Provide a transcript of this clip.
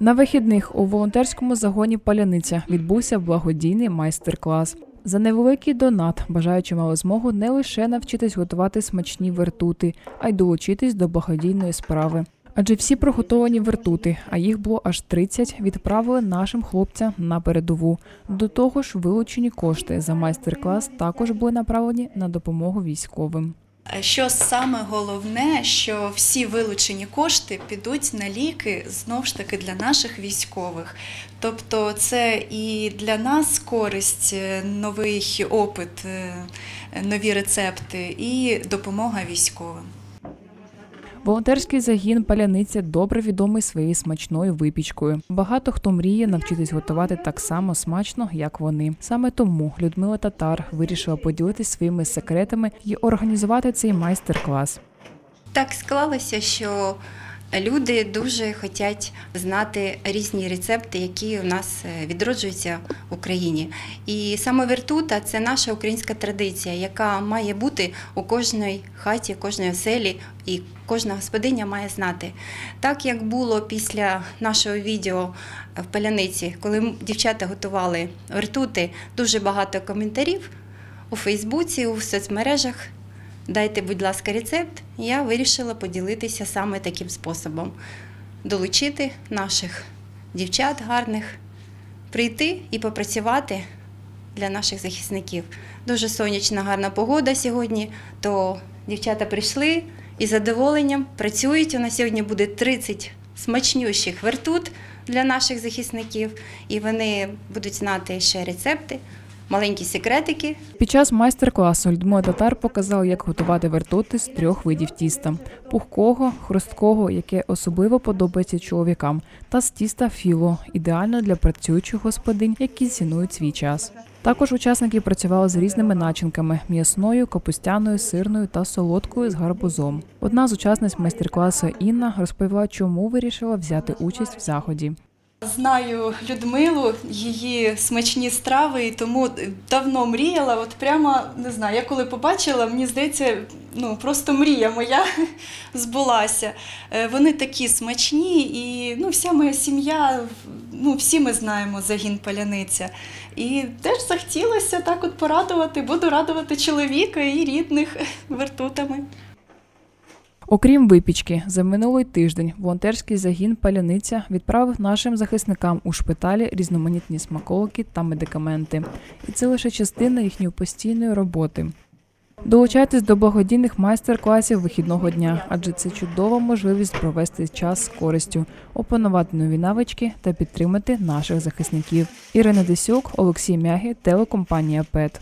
На вихідних у волонтерському загоні Паляниця відбувся благодійний майстер-клас. За невеликий донат бажаючі мали змогу не лише навчитись готувати смачні вертути, а й долучитись до благодійної справи. Адже всі приготовані вертути, а їх було аж 30, відправили нашим хлопцям на передову. До того ж, вилучені кошти за майстер-клас також були направлені на допомогу військовим. Що саме головне, що всі вилучені кошти підуть на ліки знов ж таки для наших військових. Тобто це і для нас користь, е, новий опит, е, нові рецепти, і допомога військовим. Волонтерський загін Паляниця добре відомий своєю смачною випічкою. Багато хто мріє навчитись готувати так само смачно, як вони. Саме тому Людмила Татар вирішила поділитись своїми секретами і організувати цей майстер-клас. Так склалося, що люди дуже хочуть знати різні рецепти, які у нас е, відроджуються в Україні. І саме вертута це наша українська традиція, яка має бути у кожній хаті, кожній оселі, і кожна господиня має знати. Так як було після нашого відео в Паляниці, коли дівчата готували вертути, дуже багато коментарів у Фейсбуці, у соцмережах. Дайте, будь ласка, рецепт. Я вирішила поділитися саме таким способом: долучити наших дівчат гарних, прийти і попрацювати для наших захисників. Дуже сонячна, гарна погода сьогодні, то дівчата прийшли і з задоволенням працюють. У нас сьогодні буде 30 смачнющих вертут для наших захисників, і вони будуть знати ще рецепти, маленькі секретики, Під час майстер-класу Людмила Татар показала, як готувати вертути з трьох видів тіста: пухкого, хрусткого, яке особливо подобається чоловікам, та з тіста філо, ідеально для працюючих господинь, які цінують свій час. Також учасники працювали з різними начинками: м'ясною, капустяною, сирною та солодкою з гарбузом. Одна з учасниць майстер-класу Інна розповіла, чому вирішила взяти участь в заході. Знаю Людмилу, її смачні страви, і тому давно мріяла. От прямо не знаю, я коли побачила, мені здається, ну просто мрія моя збулася. Е, Вони такі смачні, і ну, вся моя сім'я, ну всі ми знаємо загін паляниця. І теж захотілося так от порадувати, буду радувати чоловіка і рідних вертутами. Окрім випічки, за минулий тиждень волонтерський загін Паляниця відправив нашим захисникам у шпиталі різноманітні смаколики та медикаменти. І це лише частина їхньої постійної роботи. Долучайтесь до благодійних майстер-класів вихідного дня, адже це чудова можливість провести час з користю, опанувати нові навички та підтримати наших захисників. Ірина Десюк, Олексій Мягі, телекомпанія ПЕТ.